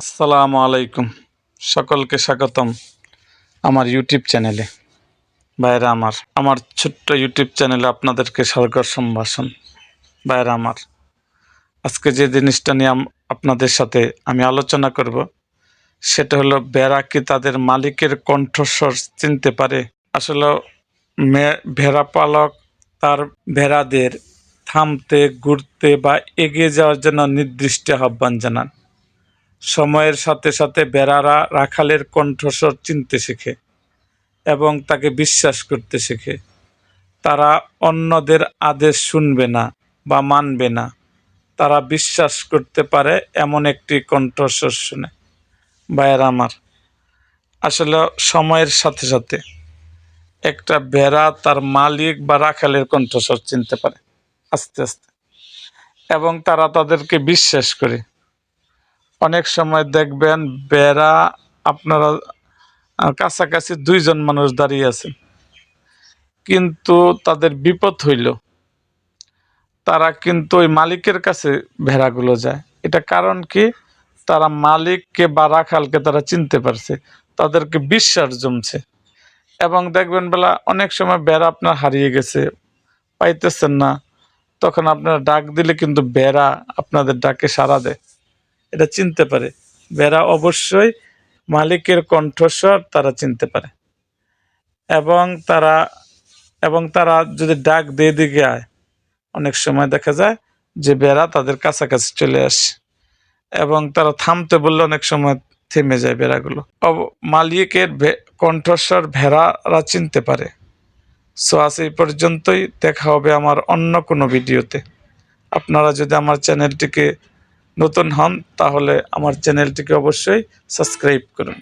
আসসালামু আলাইকুম। সকলকে স্বাগতম আমার ইউটিউব চ্যানেলে। ভাইরা আমার আমার ছোট্ট ইউটিউব চ্যানেলে আপনাদেরকে স্বাগত সম্ভাষণ। ভাইরা আমার, আজকে যে জিনিসটা নিয়ে আপনাদের সাথে আমি আলোচনা করব, সেটা হলো বেড়া কি তাদের মালিকের কণ্ঠস্বর চিনতে পারে? আসলে মে- ভেড়া পালক তার ভেড়াদের থামতে, ঘুরতে বা এগিয়ে যাওয়ার জন্য নির্দিষ্ট আহ্বান জানান। সময়ের সাথে সাথে বেড়ারা রাখালের কণ্ঠস্বর চিনতে শেখে এবং তাকে বিশ্বাস করতে শেখে। তারা অন্যদের আদেশ শুনবে না বা মানবে না। তারা বিশ্বাস করতে পারে এমন একটি কণ্ঠস্বর শুনে। ভাইয়ের আমার, আসলে সময়ের সাথে সাথে একটা ভেড়া তার মালিক বা রাখালের কণ্ঠস্বর চিনতে পারে আস্তে আস্তে এবং তারা তাদেরকে বিশ্বাস করে। অনেক সময় দেখবেন বেড়া আপনারা কাছাকাছি দুইজন মানুষ দাঁড়িয়ে আছেন কিন্তু তাদের বিপদ হইল। তারা কিন্তু ওই মালিকের কাছে ভেড়াগুলো যায়। এটা কারণ কি? তারা মালিককে বা রাখালকে তারা চিনতে পারছে। তাদেরকে বিশ্বাস জমছে। এবং দেখবেন বেলা, অনেক সময় বেড়া আপনার হারিয়ে গেছে, পাইতেছেন না। তখন আপনারা ডাক দিলে কিন্তু বেড়া আপনাদের ডাকে সাড়া দেয়। এটা চিনতে পারে। বেড়া অবশ্যই মালিকের কণ্ঠস্বর তারা চিনতে পারে। এবং তারা এবং তারা যদি ডাক দিয়ে দিকে আয়, অনেক সময় দেখা যায় যে বেড়া তাদের কাছাকাছি চলে আসে এবং তারা থামতে বললে অনেক সময় থেমে যায় বেড়াগুলো। মালিকের কণ্ঠস্বর ভেড়ারা চিনতে পারে। সো আজ এই পর্যন্তই। দেখা হবে আমার অন্য কোনো ভিডিওতে। আপনারা যদি আমার চ্যানেলটিকে নতুন হন তাহলে আমার চ্যানেলটিকে অবশ্যই সাবস্ক্রাইব করুন।